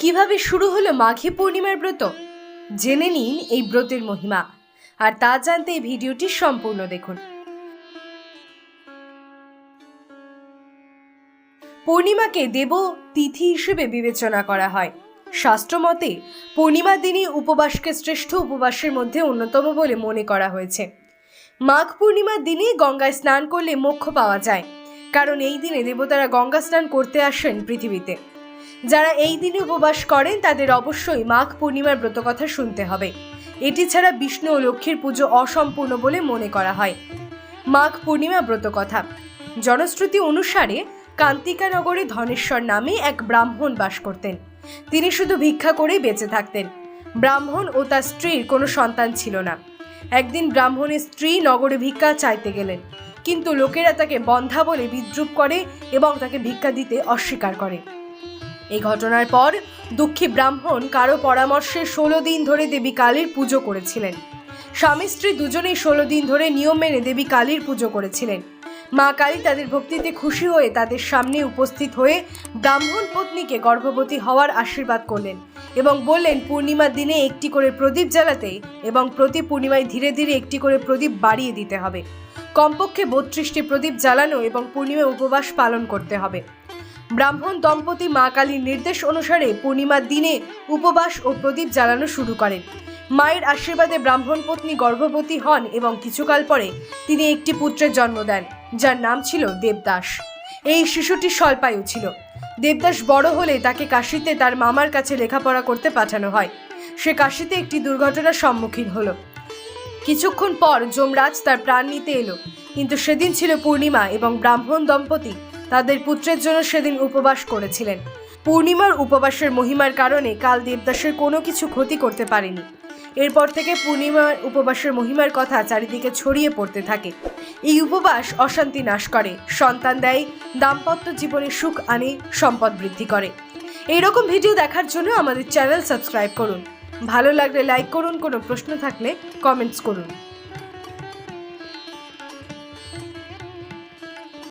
কীভাবে শুরু হলো মাঘী পূর্ণিমার ব্রত? জেনে নিন এই ব্রতের মহিমা। আর তা জানতে এই ভিডিওটি সম্পূর্ণ দেখুন। পূর্ণিমাকে দেব তিথি হিসেবে বিবেচনা করা হয়। শাস্ত্রমতে পূর্ণিমার দিনই উপবাসকে শ্রেষ্ঠ উপবাসের মধ্যে অন্যতম বলে মনে করা হয়েছে। মাঘ পূর্ণিমার দিনে গঙ্গায় স্নান করলে মোক্ষ পাওয়া যায়। কারণ এই দিনে দেবতারা গঙ্গা স্নান করতে আসেন পৃথিবীতে। যারা এই দিনে উপবাস করেন, তাদের অবশ্যই মাঘ পূর্ণিমার ব্রতকথা শুনতে হবে। এটি ছাড়া বিষ্ণু ও লক্ষ্মীর পুজো অসম্পূর্ণ বলে মনে করা হয়। মাঘ পূর্ণিমা ব্রতকথা। জনশ্রুতি অনুসারে কান্তিকানগরে ধনেশ্বর নামে এক ব্রাহ্মণ বাস করতেন। তিনি শুধু ভিক্ষা করেই বেঁচে থাকতেন। ব্রাহ্মণ ও তার স্ত্রীর কোনো সন্তান ছিল না। একদিন ব্রাহ্মণের স্ত্রী নগরে ভিক্ষা চাইতে গেলেন। কিন্তু লোকেরা তাকে বন্ধা বলে বিদ্রুপ করে এবং তাকে ভিক্ষা দিতে অস্বীকার করে। এই ঘটনার পর দুঃখী ব্রাহ্মণ কারও পরামর্শে ষোলো দিন ধরে দেবী কালীর পুজো করেছিলেন। স্বামী স্ত্রী দুজনেই ষোলো দিন ধরে নিয়ম মেনে দেবী কালীর পুজো করেছিলেন। মা কালী তাদের ভক্তিতে খুশি হয়ে তাদের সামনে উপস্থিত হয়ে ব্রাহ্মণ পত্নীকে গর্ভবতী হওয়ার আশীর্বাদ করলেন এবং বললেন, পূর্ণিমার দিনে একটি করে প্রদীপ জ্বালাতে এবং প্রতি পূর্ণিমায় ধীরে ধীরে একটি করে প্রদীপ বাড়িয়ে দিতে হবে। কমপক্ষে বত্রিশটি প্রদীপ জ্বালানো এবং পূর্ণিমা উপবাস পালন করতে হবে। ব্রাহ্মণ দম্পতি মা কালীর নির্দেশ অনুসারে পূর্ণিমার দিনে উপবাস ও প্রদীপ জ্বালানো শুরু করেন। মায়ের আশীর্বাদে ব্রাহ্মণ পত্নী গর্ভবতী হন এবং কিছুকাল পরে তিনি একটি পুত্রের জন্ম দেন, যার নাম ছিল দেবদাস। এই শিশুটি স্বল্পায়ু ছিল। দেবদাস বড় হলে তাকে কাশিতে তার মামার কাছে লেখাপড়া করতে পাঠানো হয়। সে কাশিতে একটি দুর্ঘটনার সম্মুখীন হলো। কিছুক্ষণ পর যমরাজ তার প্রাণ নিতে এলো। কিন্তু সেদিন ছিল পূর্ণিমা এবং ব্রাহ্মণ দম্পতি তাদের পুত্রের জন্য সেদিন উপবাস করেছিলেন। পূর্ণিমার উপবাসের মহিমার কারণে কাল দেবদাসের কোনো কিছু ক্ষতি করতে পারেনি। এরপর থেকে পূর্ণিমার উপবাসের মহিমার কথা চারিদিকে ছড়িয়ে পড়তে থাকে। এই উপবাস অশান্তি নাশ করে, সন্তান দেয়, দাম্পত্য জীবনে সুখ আনে, সম্পদ বৃদ্ধি করে। এইরকম ভিডিও দেখার জন্য আমাদের চ্যানেল সাবস্ক্রাইব করুন। ভালো লাগলে লাইক করুন, কোনো প্রশ্ন থাকলে কমেন্টস করুন।